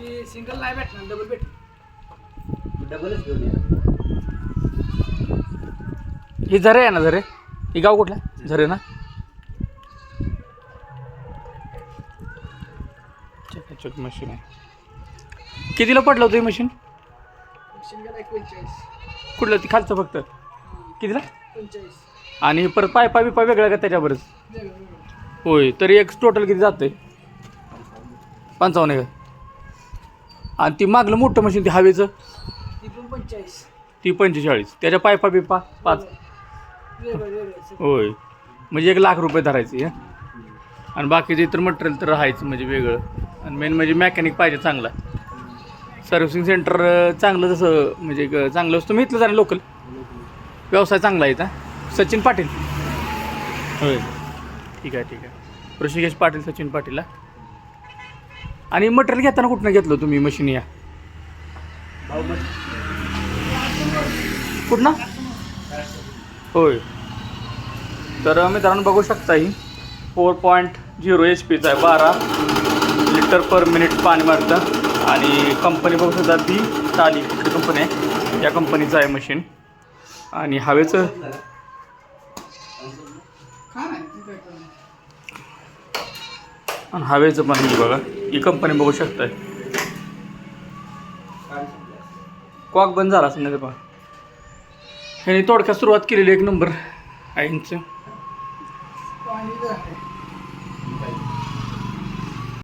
की सिंगल नाही भेटणार डबल भेटणार. डबलच घेऊन या. ही झरे आहे ना झरे? ही गाव कुठलं? झरे ना? चकाचक मशीन आहे. कितीला पडलं होतं हे मशीन सिंगल आहे पंचेचाळीस. कुठलं ती खालचं फक्त? कितीला? पंचेचाळीस. आणि परत पायपा बिपा वेगळा का त्याच्यावरच? वेगळं वेगळं. होय तरी एक टोटल किती पंचावन्न आहे का? आणि ती मागलं मोठं मशीन ती हवेचं. ती पण पंचेचाळीस. ती पंचेचाळीस. त्याच्या पायपा बिपा पाच. होय. म्हणजे एक लाख रुपये धरायचे? आणि बाकीचे इतर मटेरियल तर राहायचं म्हणजे वेगळं. आणि मेन म्हणजे मेकॅनिक पाहिजे चांगला. सर्व्हिसिंग सेंटर चांगलं जसं म्हणजे चांगलं असतं. मी इथलं जाणं लोकल व्यवसाय चांगला आहे इथं. सचिन पाटील. होय. ठीक आहे ठीक आहे. ऋषिकेश पाटील सचिन पाटील. आणि मटेरियल घेताना कुठनं घेतलं तुम्ही मशीन या? कुठनं? होय. तर मित्रांनो बघू शकता ही. फोर पॉईंट झिरो एच पीचा आहे बारा लिटर पर मिनिट पाणी मारतं. आणि कंपनी बघू शकता बी ताली कुठली कंपनी आहे. या कंपनीचं आहे मशीन आणि हवेचं? आणि हवेचं पण आहे बघा. ही कंपनी बघू शकताय. कॉक बंद झाला असेल ना पहा ह्याने तोडक्यात सुरुवात केलेली एक नंबर आईंचं.